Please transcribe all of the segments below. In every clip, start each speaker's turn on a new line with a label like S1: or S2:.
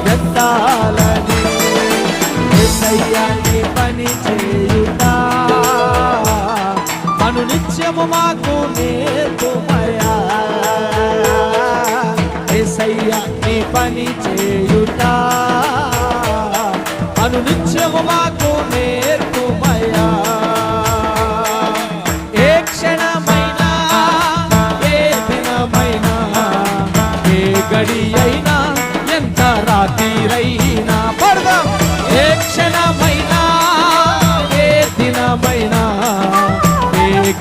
S1: అడుగెత్తాలని ఏసయ్యాన్ని పని చేయుట అను నిత్యము మాకు నేర్పుమయా. పని చేయుట అను నిత్యము మాకు నే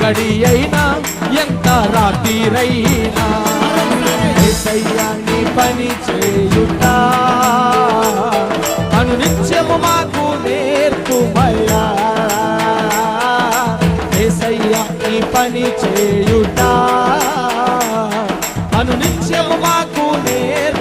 S1: ఎక్కడి అయినా ఎంత రాత్రిరైనా. ఏసయ్యా పని చేయుట అను నిత్యము మాకు నేర్పుమయ్యా ఏసయ్యా పని చేయుట అను నిత్యము మాకు నేర్పు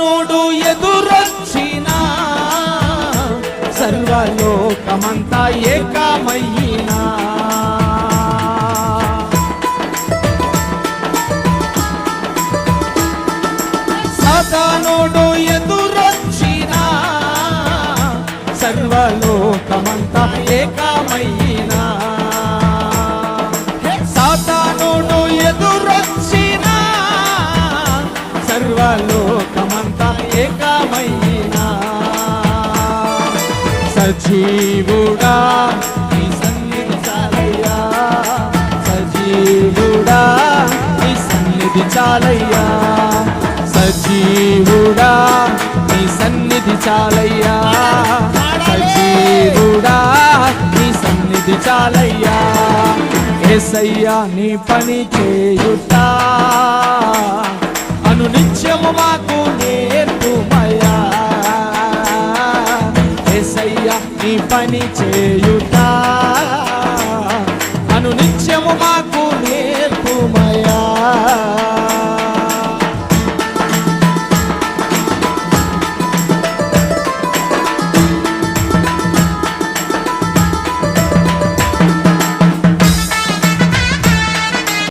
S1: సాతానుడు ఎదురొచ్చిన సర్వలోకమంతా ఏకమయ్యినా సాతానుడు ఎదురొచ్చిన సర్వలోకమంతా ఏకమయ్యినా సజీవుడా. నీ సన్నిధి చాలయ్యా. సజీవుడా. నీ సన్నిధి చాలయ్యా. సజీవుడా. నీ సన్నిధి చాలయ్యా. సజీవుడా. నీ సన్నిధి చాలయ్యా. ఏసయ్యా నీ పని చేయుట అను నిత్యము మాకు నే